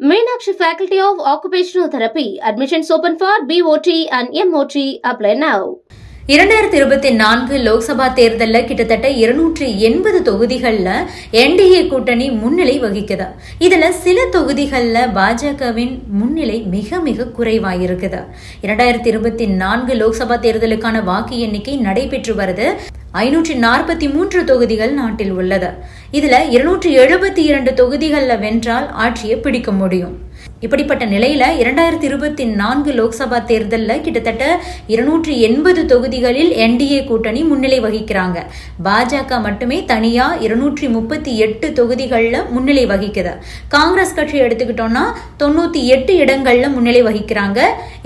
Meenakshi Faculty of Occupational Therapy. Admissions open for BOT and MOT. Apply now. இரண்டாயிரத்தி இருபத்தி நான்கு லோக்சபா தேர்தலில் கிட்டத்தட்ட இருநூற்றி எண்பது தொகுதிகளில் என்டிஏ கூட்டணி முன்னிலை வகிக்குது இதுல சில தொகுதிகளில் பாஜகவின் முன்னிலை மிக மிக குறைவாயிருக்குது இரண்டாயிரத்தி இருபத்தி நான்கு லோக்சபா தேர்தலுக்கான வாக்கு எண்ணிக்கை நடைபெற்று வருது ஐநூற்றி நாற்பத்தி மூன்று தொகுதிகள் நாட்டில் உள்ளது இதுல இருநூற்றி எழுபத்தி இரண்டு தொகுதிகளில் வென்றால் ஆட்சியை பிடிக்க முடியும். இப்படிப்பட்ட நிலையில இரண்டாயிரத்தி இருபத்தி நான்கு லோக்சபா தேர்தலில் கிட்டத்தட்ட இருநூற்றி எண்பது தொகுதிகளில் என்டிஏ கூட்டணி முன்னிலை வகிக்கிறாங்க. பாஜக மட்டுமே தனியா இருநூற்றி முப்பத்தி எட்டு தொகுதிகளில் முன்னிலை வகிக்குது. காங்கிரஸ் கட்சி எடுத்துக்கிட்டோம்னா தொண்ணூத்தி எட்டு இடங்கள்ல முன்னிலை வகிக்கிறாங்க.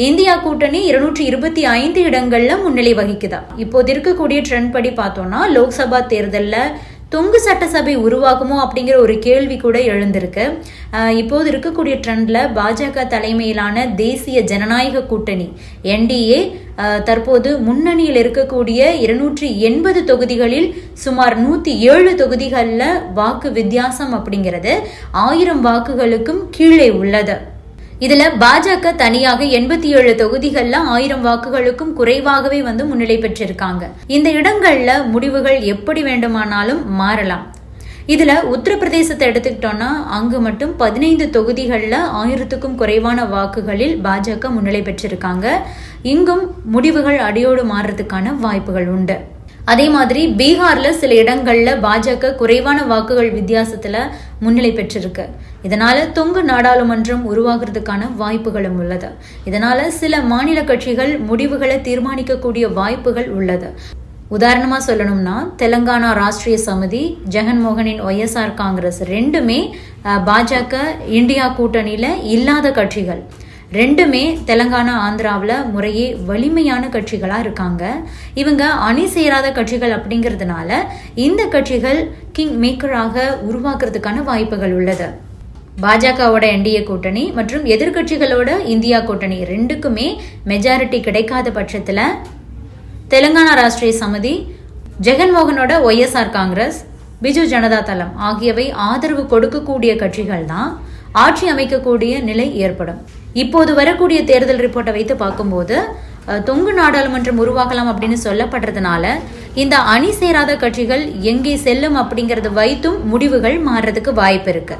இந்தியா கூட்டணி இருநூற்றி இருபத்தி ஐந்து இடங்கள்ல முன்னிலை வகிக்குதா. இப்போது இருக்கக்கூடிய ட்ரெண்ட் படி பார்த்தோம்னா லோக்சபா தேர்தலில் தொங்கு சட்டசபை உருவாகுமோ அப்படிங்கிற ஒரு கேள்வி கூட எழுந்திருக்கு. இப்போது இருக்கக்கூடிய ட்ரெண்டில் பாஜக தலைமையிலான தேசிய ஜனநாயக கூட்டணி என்டிஏ தற்போது முன்னணியில் இருக்கக்கூடிய இருநூற்றி எண்பது தொகுதிகளில் சுமார் நூற்றி ஏழு தொகுதிகளில் வாக்கு வித்தியாசம் அப்படிங்கிறது ஆயிரம் வாக்குகளுக்கும் கீழே உள்ளது. இதுல பாஜக தனியாக எண்பத்தி ஏழு தொகுதிகள்ல ஆயிரம் வாக்குகளுக்கும் குறைவாகவே வந்து முன்னிலை பெற்றிருக்காங்க. இந்த இடங்கள்ல முடிவுகள் எப்படி வேண்டுமானாலும் மாறலாம். இதுல உத்தரப்பிரதேசத்தை எடுத்துக்கிட்டோம்னா அங்கு மட்டும் பதினைந்து தொகுதிகளில் ஆயிரத்துக்கும் குறைவான வாக்குகளில் பாஜக முன்னிலை பெற்றிருக்காங்க. இங்கும் முடிவுகள் அடியோடு மாறுறதுக்கான வாய்ப்புகள் உண்டு. அதே மாதிரி பீகாரில் சில இடங்களில் பாஜக குறைவான வாக்குகள் வித்தியாசத்தில் முன்னிலை பெற்றிருக்கு. இதனால தொங்கு நாடாளுமன்றம் உருவாகிறதுக்கான வாய்ப்புகளும் உள்ளது. இதனால சில மாநில கட்சிகள் முடிவுகளை தீர்மானிக்கக்கூடிய வாய்ப்புகள் உள்ளது. உதாரணமாக சொல்லணும்னா தெலங்கானா ராஷ்டிரிய சமிதி ஜெகன்மோகனின் ஒய்எஸ்ஆர் காங்கிரஸ் ரெண்டுமே பாஜக இந்தியா கூட்டணியில் இல்லாத கட்சிகள். ரெண்டுமே தெலங்கானா ஆந்திராவில் முறையே வலிமையான கட்சிகளாக இருக்காங்க. இவங்க அணி சேராத கட்சிகள் அப்படிங்கிறதுனால இந்த கட்சிகள் கிங் மேக்கராக உருவாக்குறதுக்கான வாய்ப்புகள் உள்ளது. பாஜகவோட என்டிஏ கூட்டணி மற்றும் எதிர்கட்சிகளோட இந்தியா கூட்டணி ரெண்டுக்குமே மெஜாரிட்டி கிடைக்காத பட்சத்தில் தெலுங்கானா ராஷ்டிரிய சமிதி ஜெகன்மோகனோட ஒய்எஸ்ஆர் காங்கிரஸ் பிஜு ஜனதா தளம் ஆகியவை ஆதரவு கொடுக்கக்கூடிய கட்சிகள் தான் ஆட்சி அமைக்கக்கூடிய நிலை ஏற்படும். இப்போது வரக்கூடிய தேர்தல் ரிப்போர்ட்டை வைத்து பார்க்கும்போது தொங்கு நாடாளுமன்றம் உருவாகலாம் அப்படின்னு சொல்லப்படுறதுனால இந்த அணி சேராத கட்சிகள் எங்கே செல்லும் அப்படிங்கறது வைத்தும் முடிவுகள் மாறுறதுக்கு வாய்ப்பு இருக்கு.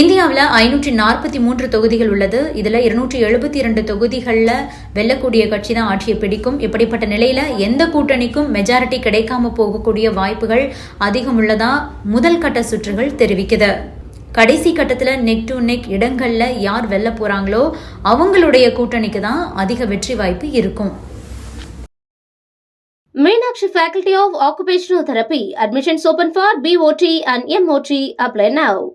இந்தியாவில் ஐநூற்றி நாற்பத்தி மூன்று தொகுதிகள் உள்ளது. இதில் இருநூற்றி எழுபத்தி இரண்டு தொகுதிகளில் வெல்லக்கூடிய கட்சி தான் ஆட்சியை பிடிக்கும். இப்படிப்பட்ட நிலையில் எந்த கூட்டணிக்கும் மெஜாரிட்டி கிடைக்காம போகக்கூடிய வாய்ப்புகள் அதிகம் உள்ளதா முதல் கட்ட சுற்றுகள் தெரிவிக்குது. கடைசி கட்டத்தில் நெக் டு நெக் இடங்களில் யார் வெல்ல போகிறாங்களோ அவங்களுடைய கூட்டணிக்கு தான் அதிக வெற்றி வாய்ப்பு இருக்கும் Meenakshi Faculty of Occupational Therapy. Admissions open for BOT and MOT. Apply now.